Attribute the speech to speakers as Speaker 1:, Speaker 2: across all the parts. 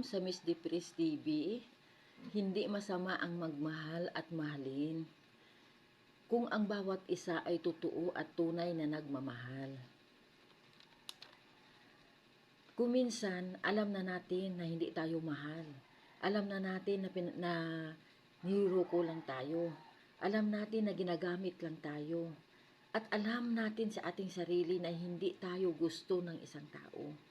Speaker 1: Welcome sa Miss Depres TV. Hindi masama ang magmahal at mahalin kung ang bawat isa ay totoo at tunay na nagmamahal. Kuminsan, alam na natin na hindi tayo mahal. Alam na natin na, pin- na niloko lang tayo. Alam natin na ginagamit lang tayo. At alam natin sa ating sarili na hindi tayo gusto ng isang tao.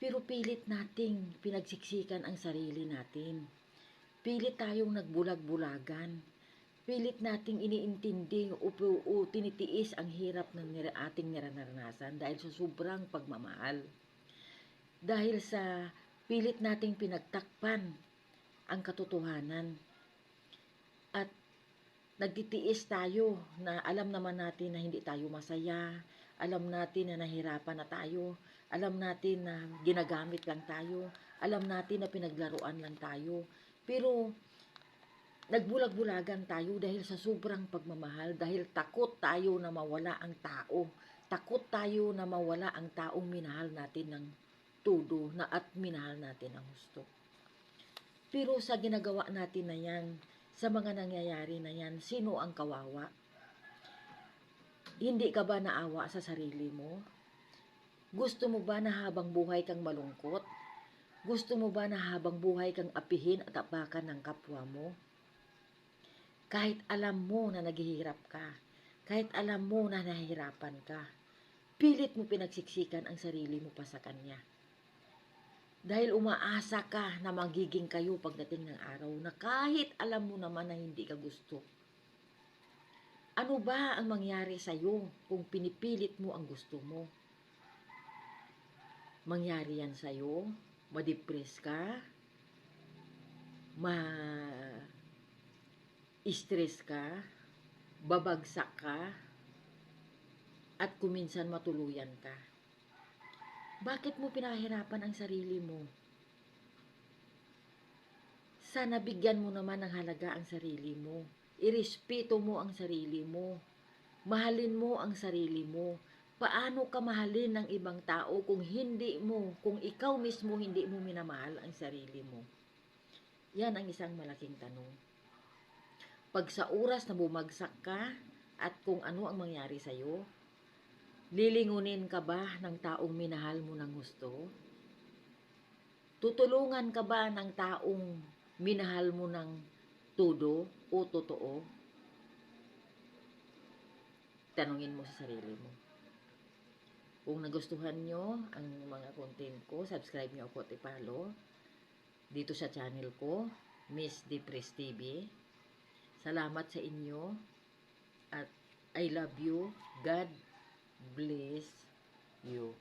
Speaker 1: Pero pilit nating pinagsiksikan ang sarili natin. Pilit tayong nagbulag-bulagan. Pilit nating iniintindi o, o tinitiis ang hirap ng ating niranaranasan dahil sa sobrang pagmamahal. Dahil sa pilit nating pinagtakpan ang katotohanan. At nagtitiis tayo na alam naman natin na hindi tayo masaya, alam natin na nahirapan na tayo, alam natin na ginagamit lang tayo, alam natin na pinaglaruan lang tayo. Pero nagbulag-bulagan tayo dahil sa sobrang pagmamahal, dahil takot tayo na mawala ang tao. Takot tayo na mawala ang taong minahal natin ng todo na at minahal natin ang gusto. Pero sa ginagawa natin na yan, sa mga nangyayari na yan, sino ang kawawa? Hindi ka ba naawa sa sarili mo? Gusto mo ba na habang buhay kang malungkot? Gusto mo ba na habang buhay kang apihin at apakan ng kapwa mo? Kahit alam mo na naghihirap ka, kahit alam mo na nahihirapan ka, pilit mo pinagsiksikan ang sarili mo pa sa kanya. Dahil umaasa ka na magiging kayo pagdating ng araw na kahit alam mo naman na hindi ka gusto. Ano ba ang mangyari sa iyo kung pinipilit mo ang gusto mo? Mangyari yan sa iyo, ma-depress ka, ma stress ka, babagsak ka, at kuminsan matuluyan ka. Bakit mo pinahirapan ang sarili mo? Sana bigyan mo naman ng halaga ang sarili mo. Irespeto mo ang sarili mo. Mahalin mo ang sarili mo. Paano ka mahalin ng ibang tao kung hindi mo, kung ikaw mismo hindi mo minamahal ang sarili mo? Yan ang isang malaking tanong. Pag sa oras na bumagsak ka at kung ano ang mangyari sa'yo, Lilingunin ka ba ng taong minahal mo ng gusto? Tutulungan ka ba ng taong minahal mo ng todo o totoo? Tanungin mo sa sarili mo. Kung nagustuhan nyo ang mga content ko, subscribe nyo ako at ipalo dito sa channel ko, Miss Depres TV. Salamat sa inyo at I love you. God bless you.